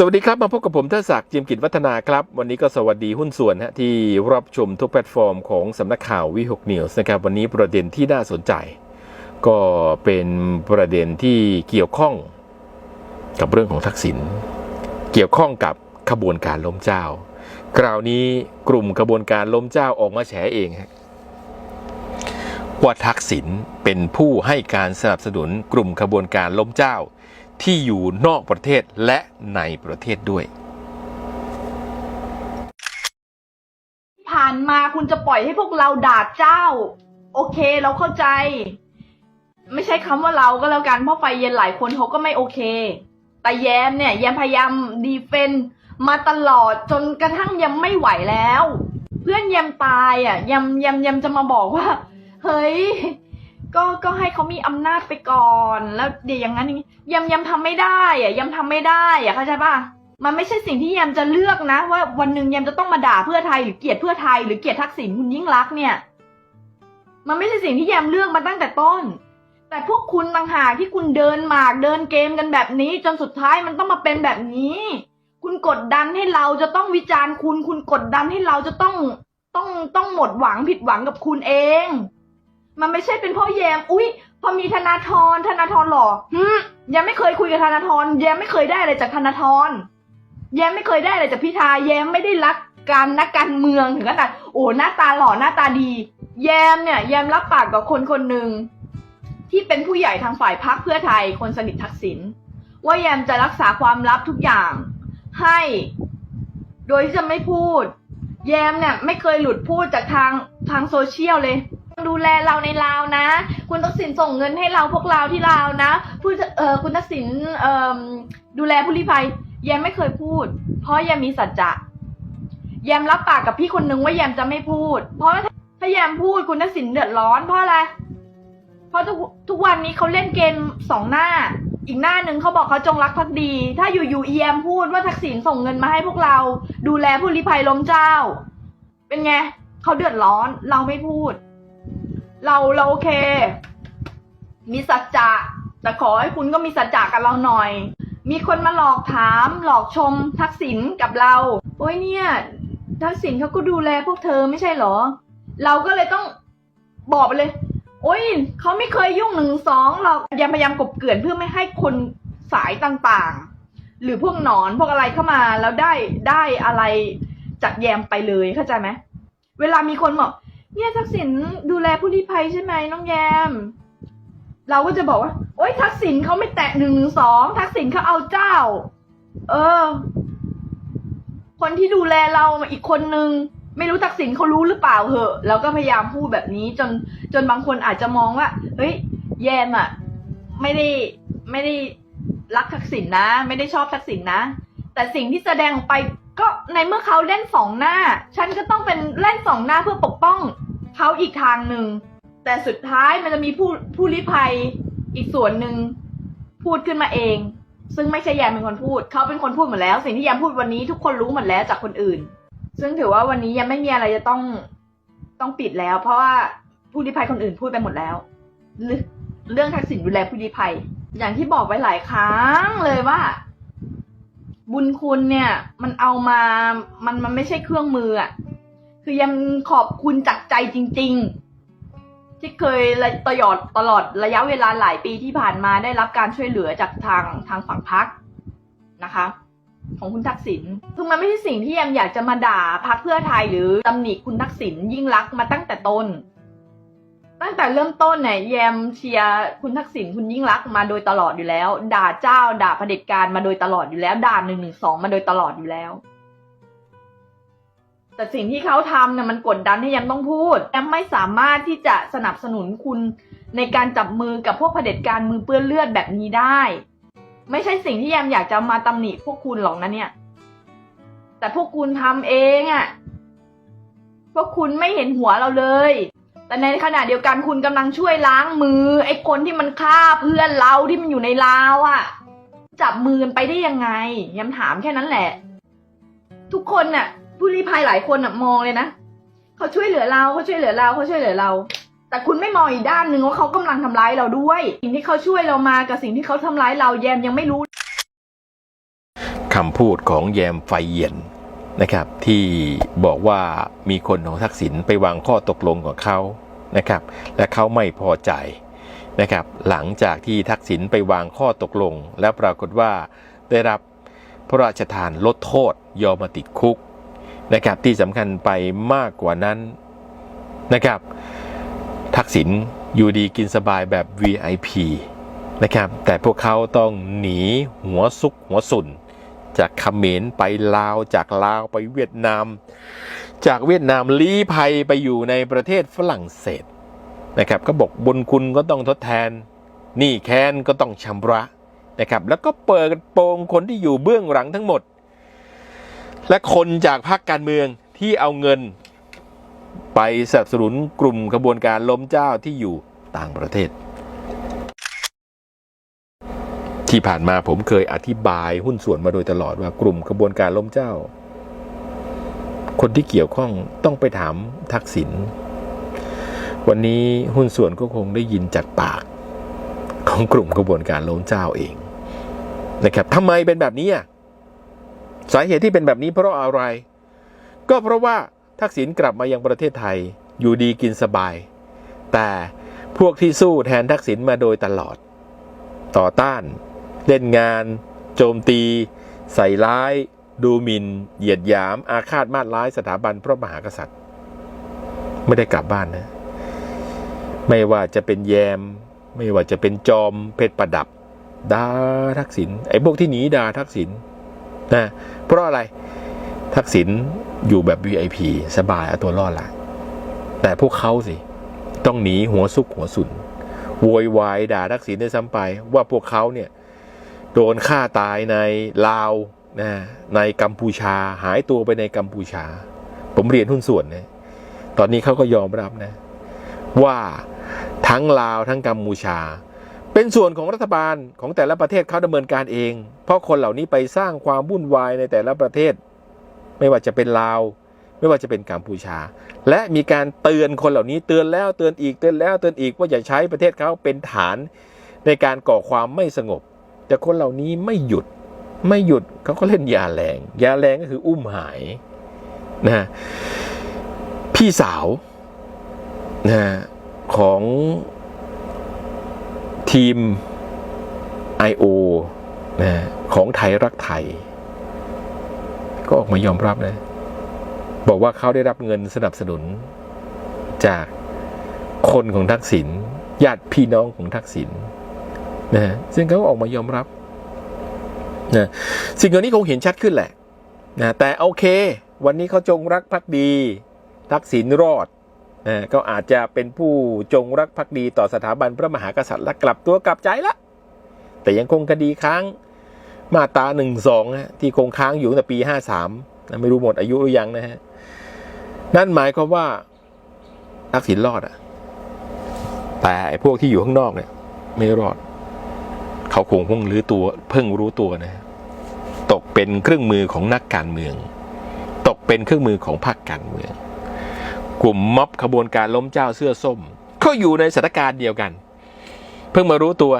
สวัสดีครับ มาพบกับผมเทศศักดิ์จิมกิจวัฒนาครับ วันนี้ก็สวัสดีหุ้นส่วนฮะที่รับชมทุกแพลตฟอร์มของสำนักข่าววิหกนิวส์นะครับ วันนี้ประเด็นที่น่าสนใจ ก็เป็นประเด็นที่เกี่ยวข้องกับเรื่องของทักษิณเกี่ยวข้องกับขบวนการล้มเจ้า คราวนี้กลุ่มขบวนการล้มเจ้าออกมาแฉเองว่าทักษิณเป็นผู้ให้การสนับสนุนกลุ่มขบวนการล้มเจ้า ที่อยู่นอกประเทศและในประเทศด้วย ผ่านมาคุณจะปล่อยให้พวกเราด่าเจ้า โอเคเราเข้าใจ ไม่ใช่คำว่าเราก็แล้วกันเพราะไฟเย็นหลายคนเขาก็ไม่โอเค แต่แยมเนี่ยแยมพยายามดีเฟนมาตลอดจนกระทั่งแยมไม่ไหวแล้ว เพื่อนแยมตายอะแยมแยมแยมจะมาบอกว่า เฮ้ย ก็ก็ให้เขามีอำนาจไปก่อน แล้วเดี๋ยวอย่างนั้นอย่างนี้ยมแยมทำไม่ได้อะยมทำไม่ได้อะเข้าใจป่ะมันไม่ใช่สิ่งที่ยมจะเลือกนะ ว่าวันหนึ่งยมจะต้องมาด่าเพื่อไทยหรือเกลียดเพื่อไทยหรือเกลียดทักษิณคุณยิ่งรักเนี่ย มันไม่ใช่สิ่งที่ยมเลือกมาตั้งแต่ต้น แต่พวกคุณต่างหากที่คุณเดินหมากเดินเกมกันแบบนี้ จนสุดท้ายมันต้องมาเป็นแบบนี้ คุณกดดันให้เราจะต้องวิจารณ์คุณ คุณกดดันให้เราจะต้องต้องต้องหมดหวังผิดหวังกับคุณเอง มันไม่ใช่เป็นเพราะแยม อุ๊ยพอมีธนาธรธนาธรหล่อฮึยังไม่เคยคุยกับธนาธรแยมไม่เคยได้อะไรจากธนาธรแยมไม่เคยได้อะไรจากพิธาแยมไม่ได้รักการนักการเมืองถึงขนาดโอ้หน้าตาหล่อหน้าตาดี แยมเนี่ย แยมรับปากกับคนคนหนึ่งที่เป็นผู้ใหญ่ทางฝ่ายพักเพื่อไทยคนสนิททักษิณว่าแยมจะรักษาความลับทุกอย่าง ให้ โดยที่จะไม่พูด แยมเนี่ยไม่เคยหลุดพูดจากทางทางโซเชียลเลย ดูแลเราในลาวนะ คุณทักษิณส่งเงินให้เราพวกเราที่ลาวนะผู้เออคุณทักษิณเอ่อดูแลผู้ลี้ภัย แยมไม่เคยพูด เพราะแยมมีสัจจะแยมรับปากกับพี่คนนึงว่าแยมจะไม่พูด เพราะถ้าถ้าแยมพูดคุณทักษิณเดือดร้อนเพราะอะไรเพราะทุกทุกวันนี้เขาเล่นเกมสองหน้า อีกหน้าหนึ่งเขาบอกเขาจงรักภักดี ถ้าอยู่ๆเอียมพูดว่าทักษิณส่งเงินมาให้พวกเรา ดูแลผู้ลี้ภัยล้มเจ้า เป็นไงเขาเดือดร้อนเราไม่พูด เราเราโอเค มีสัจจะแต่ขอให้คุณก็มีสัจจะกับเราหน่อย มีคนมาหลอกถามหลอกชมทักษิณกับเรา โอ้ยเนี่ย ทักษิณเขาก็ดูแลพวกเธอไม่ใช่เหรอ เราก็เลยต้องบอกไปเลย โอ้ยเขาไม่เคยยุ่งหนึ่งสองเรายังพยายามกบเกลื่อนเพื่อไม่ให้คนสายต่างๆ หรือพวกหนอนพวกอะไรเข้ามาแล้วได้ได้อะไรจากแยมไปเลยเข้าใจไหมเวลามีคนบอก เนี่ยทักษิณดูแลผู้ลี้ภัยใช่ไหมน้องแยม เราก็จะบอกว่า โอ๊ยทักษิณเขาไม่แตะหนึ่งหนึ่งสองทักษิณเขาเอาเจ้า เออ คนที่ดูแลเราอีกคนนึงไม่รู้ทักษิณเขารู้หรือเปล่าเหอะเราก็พยายามพูดแบบนี้จนจนบางคนอาจจะมองว่า เฮ้ย แยมอะไม่ได้ไม่ได้รักทักษิณนะ ไม่ได้ชอบทักษิณนะ แต่สิ่งที่แสดงออกไปก็ในเมื่อเขาเล่นสองหน้า ฉันก็ต้องเป็นเล่นสองหน้าเพื่อปกป้อง เขาอีกทางหนึ่ง แต่สุดท้ายมันจะมีผู้ผู้ลี้ภัยอีกส่วนหนึ่งพูดขึ้นมาเอง ซึ่งไม่ใช่แยมเป็นคนพูด เขาเป็นคนพูดหมดแล้ว สิ่งที่แยมพูดวันนี้ทุกคนรู้หมดแล้วจากคนอื่น ซึ่งถือว่าวันนี้ยังไม่มีอะไรจะต้องต้องปิดแล้ว เพราะว่าผู้ลี้ภัยคนอื่นพูดไปหมดแล้ว เรื่องทักษิณดูแลผู้ลี้ภัย อย่างที่บอกไว้หลายครั้งเลยว่า บุญคุณเนี่ย มันเอามามันมันไม่ใช่เครื่องมืออะ คือยังขอบคุณจากใจจริง ๆ ที่เคยระตลอดตลอดระยะเวลาหลายปีที่ผ่านมาได้รับการช่วยเหลือจากทางทางฝั่งพักนะคะ ของคุณทักษิณซึ่งมันไม่ใช่สิ่งที่ยังอยากจะมาด่าพักเพื่อไทยหรือตำหนิคุณทักษิณยิ่งรักมาตั้งแต่ต้น ตั้งแต่เริ่มต้นเนี่ยแยมเชียร์คุณทักษิณคุณยิ่งรักมาโดยตลอดอยู่แล้ว ด่าเจ้า ด่าเผด็จการมาโดยตลอดอยู่แล้ว ด่าหนึ่งหนึ่งสองมาโดยตลอดอยู่แล้ว แต่สิ่งที่เขาทำเนี่ยมันกดดันให้แยมต้องพูดแยมไม่สามารถที่จะสนับสนุนคุณในการจับมือกับพวกเผด็จการมือเปื้อนเลือดแบบนี้ได้ ไม่ใช่สิ่งที่แยมอยากจะมาตำหนิพวกคุณหรอกนะเนี่ย แต่พวกคุณทำเองอะ่ะพวกคุณไม่เห็นหัวเราเลย แต่ในขณะเดียวกันคุณกำลังช่วยล้างมือ ไอ้คนที่มันฆ่าเพื่อนเราที่มันอยู่ในลาวอะ่ะ จับมือกันไปได้ยังไงยำถามแค่นั้นแหละ ทุกคนน่ะ ผู้ลี้ภัยหลายคนน่ะมองเลยนะเขาช่วยเหลือเราเขาช่วยเหลือเราเขาช่วยเหลือเรา แต่คุณไม่มองอีกด้านหนึ่งว่าเขากำลังทำร้ายเราด้วย สิ่งที่เขาช่วยเรามากับสิ่งที่เขาทำร้ายเราแยมยังไม่รู้คำพูดของแยมไฟเย็นนะครับ ที่บอกว่ามีคนของทักษิณไปวางข้อตกลงกับเขานะครับ และเขาไม่พอใจนะครับ หลังจากที่ทักษิณไปวางข้อตกลง แล้วปรากฏว่าได้รับพระราชทานลดโทษยอมมาติดคุก นะครับที่สำคัญไปมากกว่านั้นนะครับ ทักษิณอยู่ดีกินสบายแบบ VIP นะครับแต่พวกเขาต้องหนีหัวซุกหัวสุน จากเขมรไปลาว จากลาวไปเวียดนาม จากเวียดนามลี้ภัยไปอยู่ในประเทศฝรั่งเศสนะครับก็บอกบุญคุณก็ต้องทดแทนหนี้แค้นก็ต้องชำระนะครับแล้วก็เปิดโปงคนที่อยู่เบื้องหลังทั้งหมด และคนจากพรรคการเมืองที่เอาเงิน ไปสนับสนุนกลุ่มขบวนการล้มเจ้าที่อยู่ต่างประเทศ ที่ผ่านมาผมเคยอธิบายหุ้นส่วนมาโดยตลอดว่ากลุ่มขบวนการล้มเจ้า คนที่เกี่ยวข้องต้องไปถามทักษิณวันนี้หุ้นส่วนก็คงได้ยินจากปาก ของกลุ่มขบวนการล้มเจ้าเองนะครับทำไมเป็นแบบนี้อะ สาเหตุที่เป็นแบบนี้เพราะอะไร ก็เพราะว่าทักษิณกลับมายังประเทศไทยอยู่ดีกินสบาย แต่พวกที่สู้แทนทักษิณมาโดยตลอด ต่อต้าน เล่นงาน โจมตี ใส่ร้าย ดูหมิน่นเหยียดหยาม อาฆาตมาดร้ายสถาบันพระมหากษัตริย์ ไม่ได้กลับบ้านนะ ไม่ว่าจะเป็นแยม ไม่ว่าจะเป็นจอมเพชรประดับดาทักษิณไอ้พวกที่หนีดาทักษิณ นะเพราะอะไรทักษิณอยู่แบบ VIP สบายเอาตัวรอดละแต่พวกเขาสิ ต้องหนีหัวซุกหัวสุนโวยวายด่าทักษิณได้ซ้ำไป ว่าพวกเขาเนี่ยโดนฆ่าตายในลาวนะในกัมพูชาหายตัวไปในกัมพูชา ผมเรียนหุ้นส่วนนะตอนนี้เขาก็ยอมรับนะ ว่าทั้งลาวทั้งกัมพูชา เป็นส่วนของรัฐบาลของแต่ละประเทศเขาดำเนินการเอง เพราะคนเหล่านี้ไปสร้างความวุ่นวายในแต่ละประเทศ ไม่ว่าจะเป็นลาว ไม่ว่าจะเป็นกัมพูชา และมีการเตือนคนเหล่านี้เตือนแล้วเตือนอีกเตือนแล้วเตือนอีกว่าอย่าใช้ประเทศเขาเป็นฐานในการก่อความไม่สงบ แต่คนเหล่านี้ไม่หยุดไม่หยุดเขาก็เล่นยาแรงยาแรงก็คืออุ้มหายนะพี่สาวนะของ ทีม I.O. นะของไทยรักไทย ก็ออกมายอมรับนะ บอกว่าเขาได้รับเงินสนับสนุน จากคนของทักษิณญาติพี่น้องของทักษิณนะฮะซึ่งเขาก็ออกมายอมรับนะสิ่งเหล่านี้คงเห็นชัดขึ้นแหละนะแต่โอเค วันนี้เขาจงรักภักดี ทักษิณรอด ก็อาจจะเป็นผู้จงรักภักดีต่อสถาบันพระมหากษัตริย์และกลับตัวกลับใจละ แต่ยังคงคดีค้างมาตราหนึ่งสองที่คงค้างอยู่ตั้งแต่ปีห้าสามไม่รู้หมดอายุหรือยังนะฮะ นั่นหมายความว่าทักษิณรอดอะแต่พวกที่อยู่ข้างนอกเนี่ย ไม่รอด เขาคงเพิ่งรู้ตัว เพิ่งรู้ตัวนะ ตกเป็นเครื่องมือของนักการเมือง ตกเป็นเครื่องมือของพรรคการเมือง กลุ่มม็อบขบวนการล้มเจ้าเสื้อส้ม ก็อยู่ในสถานการณ์เดียวกัน เพิ่งมารู้ตัว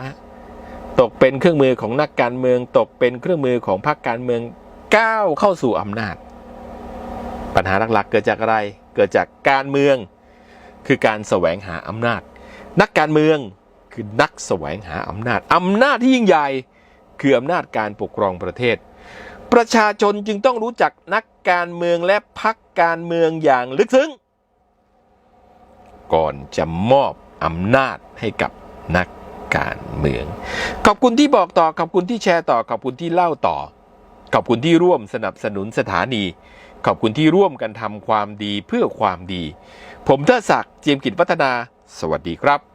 ตกเป็นเครื่องมือของนักการเมือง ตกเป็นเครื่องมือของพรรคการเมืองก้าวเข้าสู่อำนาจ ปัญหาหลักๆเกิดจากอะไร เกิดจากการเมือง คือการแสวงหาอำนาจ นักการเมืองคือนักแสวงหาอำนาจอำนาจที่ยิ่งใหญ่ คืออำนาจการปกครองประเทศ ประชาชนจึงต้องรู้จักนักการเมืองและพักการเมืองอย่างลึกซึ้ง ก่อนจะมอบอำนาจให้กับนักการเมือง ขอบคุณที่บอกต่อ ขอบคุณที่แชร์ต่อ ขอบคุณที่เล่าต่อ ขอบคุณที่ร่วมสนับสนุนสถานี ขอบคุณที่ร่วมกันทำความดีเพื่อความดี ผมเทิดศักดิ์เจียมกิจวัฒนา สวัสดีครับ